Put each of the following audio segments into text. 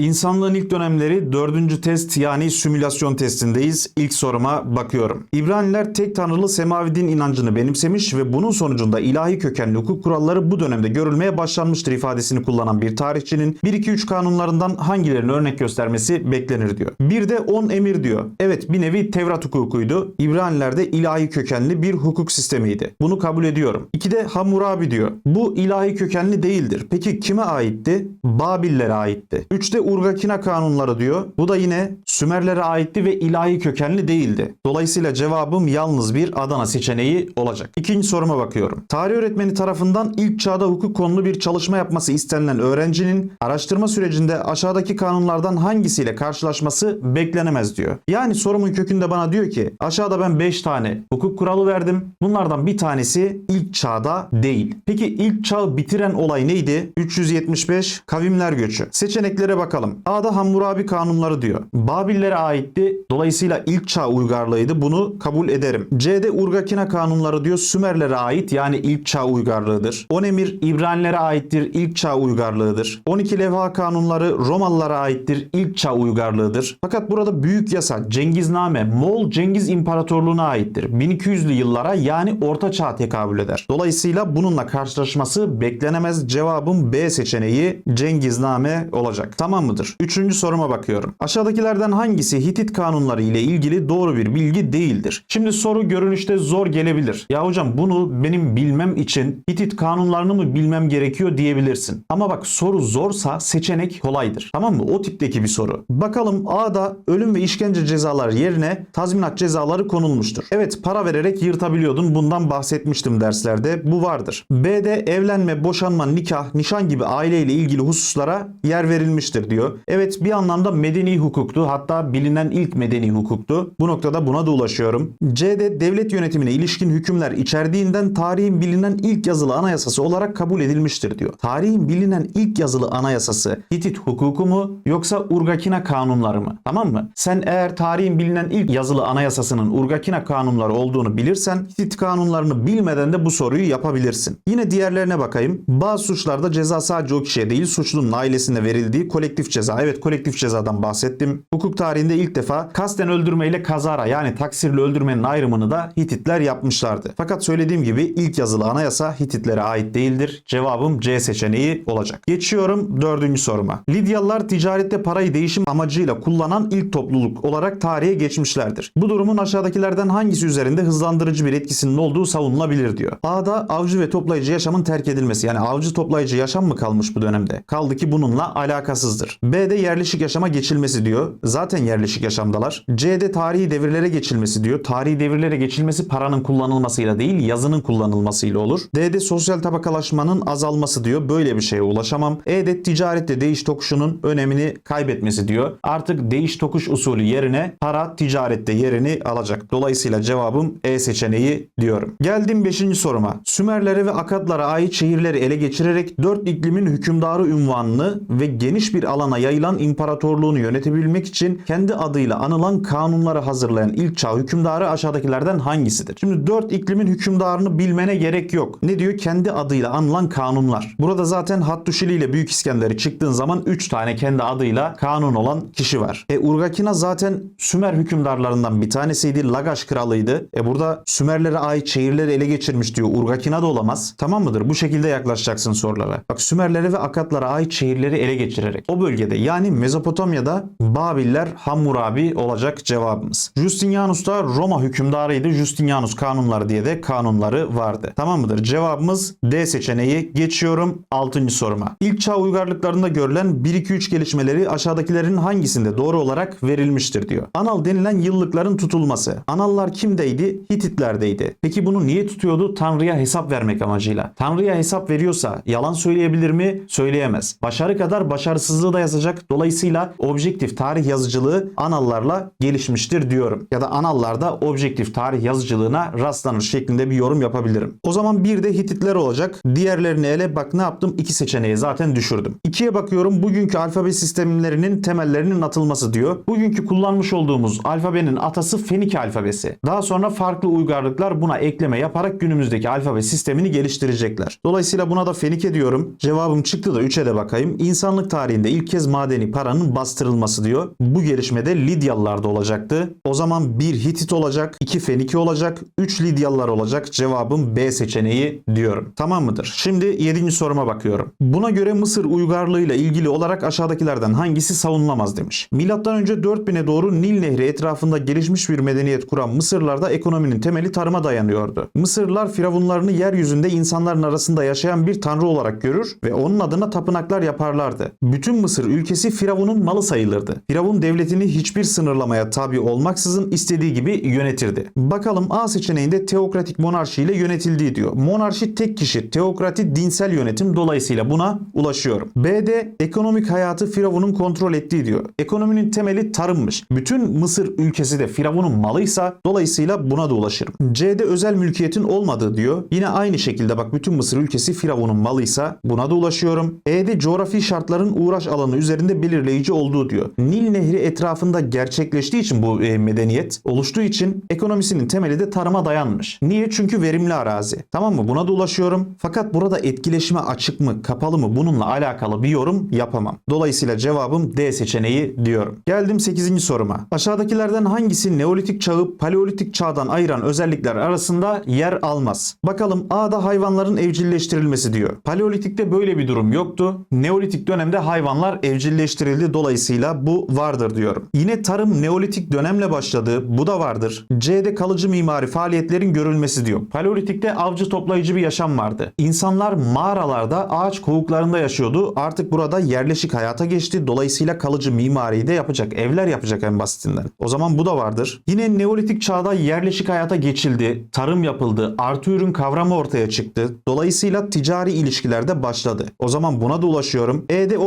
İnsanlığın ilk dönemleri dördüncü test yani simülasyon testindeyiz. İlk soruma bakıyorum. İbraniler tek tanrılı semavi din inancını benimsemiş ve bunun sonucunda ilahi kökenli hukuk kuralları bu dönemde görülmeye başlanmıştır ifadesini kullanan bir tarihçinin 1-2-3 kanunlarından hangilerini örnek göstermesi beklenir diyor. Bir de 10 emir diyor. Evet bir nevi Tevrat hukukuydu. İbranilerde ilahi kökenli bir hukuk sistemiydi. Bunu kabul ediyorum. İki de Hammurabi diyor. Bu ilahi kökenli değildir. Peki kime aitti? Babillere aitti. Üçte Urgakina kanunları diyor. Bu da yine Sümerlere aitti ve ilahi kökenli değildi. Dolayısıyla cevabım yalnız bir Adana seçeneği olacak. İkinci soruma bakıyorum. Tarih öğretmeni tarafından ilk çağda hukuk konulu bir çalışma yapması istenilen öğrencinin araştırma sürecinde aşağıdaki kanunlardan hangisiyle karşılaşması beklenemez diyor. Yani sorumun kökünde bana diyor ki aşağıda ben 5 tane hukuk kuralı verdim. Bunlardan bir tanesi ilk çağda değil. Peki ilk çağı bitiren olay neydi? 375 kavimler göçü. Seçeneklere bakalım. A'da Hammurabi kanunları diyor. Babillere aitti. Dolayısıyla ilk çağ uygarlığıydı. Bunu kabul ederim. C'de Urgakina kanunları diyor. Sümerlere ait yani ilk çağ uygarlığıdır. Onemir İbranilere aittir. ilk çağ uygarlığıdır. 12 levha kanunları Romalılara aittir. ilk çağ uygarlığıdır. Fakat burada büyük yasa Cengizname Moğol Cengiz İmparatorluğu'na aittir. 1200'lü yıllara yani Orta Çağ'a tekabül eder. Dolayısıyla bununla karşılaşması beklenemez. Cevabım B seçeneği Cengizname olacak. Tamam mıdır? Üçüncü soruma bakıyorum. Aşağıdakilerden hangisi Hitit kanunları ile ilgili doğru bir bilgi değildir? Şimdi soru görünüşte zor gelebilir. Ya hocam bunu benim bilmem için Hitit kanunlarını mı bilmem gerekiyor diyebilirsin. Ama bak soru zorsa seçenek kolaydır. Tamam mı? O tipteki bir soru. Bakalım A'da ölüm ve işkence cezaları yerine tazminat cezaları konulmuştur. Evet para vererek yırtabiliyordun. Bundan bahsetmiştim derslerde. Bu vardır. B'de evlenme, boşanma, nikah, nişan gibi aileyle ilgili hususlara yer verilmiştir diyor. Evet bir anlamda medeni hukuktu. Hatta bilinen ilk medeni hukuktu. Bu noktada buna da ulaşıyorum. C'de devlet yönetimine ilişkin hükümler içerdiğinden tarihin bilinen ilk yazılı anayasası olarak kabul edilmiştir diyor. Tarihin bilinen ilk yazılı anayasası Hitit hukuku mu yoksa Urgakina kanunları mı? Tamam mı? Sen eğer tarihin bilinen ilk yazılı anayasasının Urgakina kanunları olduğunu bilirsen Hitit kanunlarını bilmeden de bu soruyu yapabilirsin. Yine diğerlerine bakayım. Bazı suçlarda ceza sadece o kişiye değil suçlunun ailesine verildiği kolektif ceza. Evet kolektif cezadan bahsettim. Hukuk tarihinde ilk defa kasten öldürme ile kazara yani taksirle öldürmenin ayrımını da Hititler yapmışlardı. Fakat söylediğim gibi ilk yazılı anayasa Hititlere ait değildir. Cevabım C seçeneği olacak. Geçiyorum dördüncü soruma. Lidyalılar ticarette parayı değişim amacıyla kullanan ilk topluluk olarak tarihe geçmişlerdir. Bu durumun aşağıdakilerden hangisi üzerinde hızlandırıcı bir etkisinin olduğu savunulabilir diyor. A'da avcı ve toplayıcı yaşamın terk edilmesi yani avcı toplayıcı yaşam mı kalmış bu dönemde? Kaldı ki bununla alakasızdır. B'de yerleşik yaşama geçilmesi diyor. Zaten yerleşik yaşamdalar. C'de tarihi devirlere geçilmesi diyor. Tarihi devirlere geçilmesi paranın kullanılmasıyla değil yazının kullanılmasıyla olur. D'de sosyal tabakalaşmanın azalması diyor. Böyle bir şeye ulaşamam. E'de ticarette değiş tokuşunun önemini kaybetmesi diyor. Artık değiş tokuş usulü yerine para ticarette yerini alacak. Dolayısıyla cevabım E seçeneği diyorum. Geldim 5. soruma. Sümerlere ve Akadlara ait şehirleri ele geçirerek dört iklimin hükümdarı ünvanını ve geniş bir alana yayılan imparatorluğunu yönetebilmek için kendi adıyla anılan kanunları hazırlayan ilk çağ hükümdarı aşağıdakilerden hangisidir? Şimdi dört iklimin hükümdarını bilmene gerek yok. Ne diyor? Kendi adıyla anılan kanunlar. Burada zaten Hattuşili ile Büyük İskender'i çıktığın zaman 3 tane kendi adıyla kanun olan kişi var. E Urgakina zaten Sümer hükümdarlarından bir tanesiydi. Lagaş kralıydı. E burada Sümerlere ait şehirleri ele geçirmiş diyor. Urgakina da olamaz. Tamam mıdır? Bu şekilde yaklaşacaksın sorulara. Bak Sümerlere ve Akatlara ait şehirleri ele geçirerek. O bölgede yani Mezopotamya'da Babiller Hammurabi olacak cevabımız. Justinianus da Roma hükümdarıydı. Justinianus kanunları diye de kanunları vardı. Tamam mıdır? Cevabımız D seçeneği. Geçiyorum 6. soruma. İlk çağ uygarlıklarında görülen 1-2-3 gelişmeleri aşağıdakilerin hangisinde doğru olarak verilmiştir diyor. Anal denilen yıllıkların tutulması. Anallar kimdeydi? Hititlerdeydi. Peki bunu niye tutuyordu? Tanrı'ya hesap vermek amacıyla. Tanrı'ya hesap veriyorsa yalan söyleyebilir mi? Söyleyemez. Başarı kadar başarısızlığı da yazacak. Dolayısıyla objektif tarih yazıcılığı anallarla gelişmiştir diyorum. Ya da anallarda objektif tarih yazıcılığına rastlanır şeklinde bir yorum yapabilirim. O zaman bir de Hititler olacak. Diğerlerini ele bak ne yaptım? İki seçeneği zaten düşürdüm. İkiye bakıyorum. Bugünkü alfabe sistemlerinin temellerinin atılması diyor. Bugünkü kullanmış olduğumuz alfabenin atası Fenike alfabesi. Daha sonra farklı uygarlıklar buna ekleme yaparak günümüzdeki alfabe sistemini geliştirecekler. Dolayısıyla buna da Fenike diyorum. Cevabım çıktı da 3'e de bakayım. İnsanlık tarihinde ilk kez madeni paranın bastırılması diyor. Bu gelişmede Lidyalılarda olacaktı. O zaman bir Hitit olacak, iki Fenike olacak, üç Lidyalılar olacak. Cevabım B seçeneği diyorum. Tamam mıdır? Şimdi 7. soruma bakıyorum. Buna göre Mısır uygarlığıyla ilgili olarak aşağıdakilerden hangisi savunulmaz demiş. Milattan önce 4000'e doğru Nil Nehri etrafında gelişmiş bir medeniyet kuran Mısırlarda ekonominin temeli tarıma dayanıyordu. Mısırlılar firavunlarını yeryüzünde insanların arasında yaşayan bir tanrı olarak görür ve onun adına tapınaklar yaparlardı. Bütün Mısır ülkesi Firavun'un malı sayılırdı. Firavun devletini hiçbir sınırlamaya tabi olmaksızın istediği gibi yönetirdi. Bakalım A seçeneğinde teokratik monarşi ile yönetildiği diyor. Monarşi tek kişi, teokrati dinsel yönetim dolayısıyla buna ulaşıyorum. B'de ekonomik hayatı Firavun'un kontrol ettiği diyor. Ekonominin temeli tarımmış. Bütün Mısır ülkesi de Firavun'un malıysa dolayısıyla buna da ulaşırım. C'de özel mülkiyetin olmadığı diyor. Yine aynı şekilde bak bütün Mısır ülkesi Firavun'un malıysa buna da ulaşıyorum. E'de coğrafi şartların uğraş alanı üzerinde belirleyici olduğu diyor. Nil Nehri etrafında gerçekleştiği için bu e, medeniyet oluştuğu için ekonomisinin temeli de tarıma dayanmış. Niye? Çünkü verimli arazi. Tamam mı? Buna da ulaşıyorum. Fakat burada etkileşime açık mı, kapalı mı bununla alakalı bir yorum yapamam. Dolayısıyla cevabım D seçeneği diyorum. Geldim 8. soruma. Aşağıdakilerden hangisi Neolitik çağı Paleolitik çağdan ayıran özellikler arasında yer almaz? Bakalım A'da hayvanların evcilleştirilmesi diyor. Paleolitikte böyle bir durum yoktu. Neolitik dönemde hayvanlar evcilleştirildi. Dolayısıyla bu vardır diyorum. Yine tarım Neolitik dönemle başladı. Bu da vardır. C'de kalıcı mimari faaliyetlerin görülmesi diyor. Paleolitikte avcı toplayıcı bir yaşam vardı. İnsanlar mağaralarda ağaç kovuklarında yaşıyordu. Artık burada yerleşik hayata geçti. Dolayısıyla kalıcı mimariyi de yapacak. Evler yapacak en basitinden. O zaman bu da vardır. Yine Neolitik çağda yerleşik hayata geçildi. Tarım yapıldı. Artı ürün kavramı ortaya çıktı. Dolayısıyla ticari ilişkilerde başladı. O zaman buna da ulaşıyorum. E'de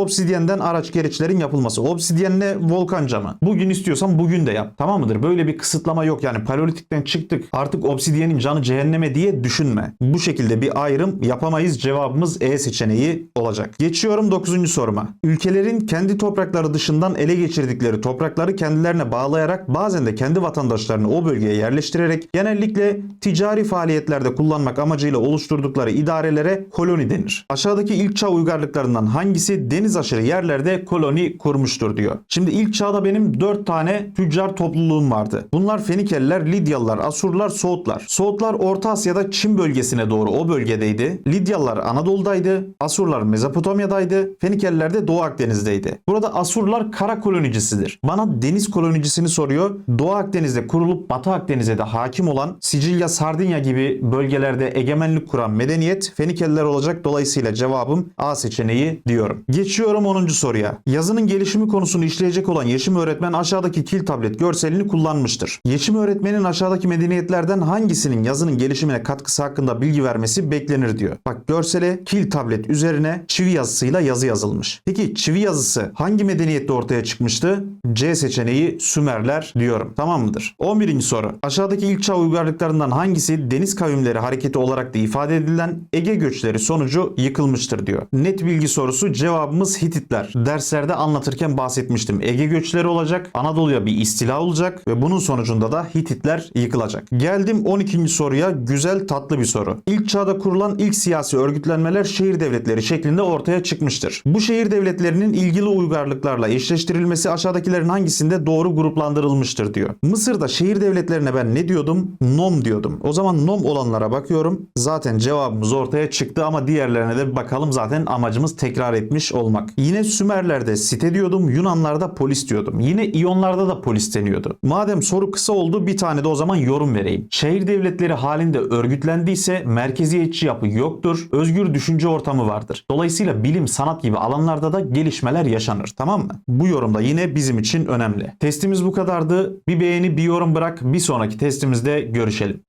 obsidiyenden araç gereçlerin yapılması. Obsidyen ne? Volkan camı. Bugün istiyorsan bugün de yap. Tamam mıdır? Böyle bir kısıtlama yok. Yani paleolitikten çıktık. Artık obsidiyenin canı cehenneme diye düşünme. Bu şekilde bir ayrım yapamayız. Cevabımız E seçeneği olacak. Geçiyorum 9. soruma. Ülkelerin kendi toprakları dışından ele geçirdikleri toprakları kendilerine bağlayarak bazen de kendi vatandaşlarını o bölgeye yerleştirerek genellikle ticari faaliyetlerde kullanmak amacıyla oluşturdukları idarelere koloni denir. Aşağıdaki ilk çağ uygarlıklarından hangisi deniz aşırı yerlerde koloni kurmuştur diyor. Şimdi ilk çağda benim 4 tane tüccar topluluğum vardı. Bunlar Fenikeliler, Lidyalılar, Asurlar, Soğutlar. Soğutlar Orta Asya'da Çin bölgesine doğru o bölgedeydi. Lidyalılar Anadolu'daydı. Asurlar Mezopotamya'daydı. Fenikeliler de Doğu Akdeniz'deydi. Burada Asurlar kara kolonicisidir. Bana deniz kolonicisini soruyor. Doğu Akdeniz'de kurulup Batı Akdeniz'e de hakim olan Sicilya, Sardinya gibi bölgelerde egemenlik kuran medeniyet Fenikeliler olacak. Dolayısıyla cevabım A seçeneği diyorum. Geçiyorum 10. soruya. Yazının gelişimi konusunu işleyecek olan Yeşim öğretmen aşağıdaki kil tablet görselini kullanmıştır. Yeşim öğretmenin aşağıdaki medeniyetlerden hangisinin yazının gelişimine katkısı hakkında bilgi vermesi beklenir diyor. Bak görsele kil tablet üzerine çivi yazısıyla yazı yazılmış. Peki çivi yazısı hangi medeniyette ortaya çıkmıştı? C seçeneği Sümerler diyorum. Tamam mıdır? 11. soru. Aşağıdaki ilk çağ uygarlıklarından hangisi deniz kavimleri hareketi olarak da ifade edilen Ege göçleri sonucu yıkılmıştır diyor. Net bilgi sorusu cevabımız Hititler. Derslerde anlatırken bahsetmiştim. Ege göçleri olacak. Anadolu'ya bir istila olacak ve bunun sonucunda da Hititler yıkılacak. Geldim 12. soruya. Güzel tatlı bir soru. İlk çağda kurulan ilk siyasi örgütlenmeler şehir devletleri şeklinde ortaya çıkmıştır. Bu şehir devletlerinin ilgili uygarlıklarla eşleştirilmesi aşağıdakilerin hangisinde doğru gruplandırılmıştır diyor. Mısır'da şehir devletlerine ben ne diyordum? Nom diyordum. O zaman nom olanlara bakıyorum. Zaten cevabımız ortaya çıktı ama diğerlerine de bakalım zaten amacımız tekrar etmiş olmak. Yine Sümerler'de site diyordum. Yunanlarda polis diyordum. Yine İyonlarda da polis deniyordu. Madem soru kısa oldu bir tane de o zaman yorum vereyim. Şehir devletleri halinde örgütlendiyse merkeziyetçi yapı yoktur. Özgür düşünce ortamı vardır. Dolayısıyla bilim, sanat gibi alanlarda da gelişmeler yaşanır. Tamam mı? Bu yorumda yine bizim için önemli. Testimiz bu kadardı. Bir beğeni, bir yorum bırak. Bir sonraki testimizde görüşelim.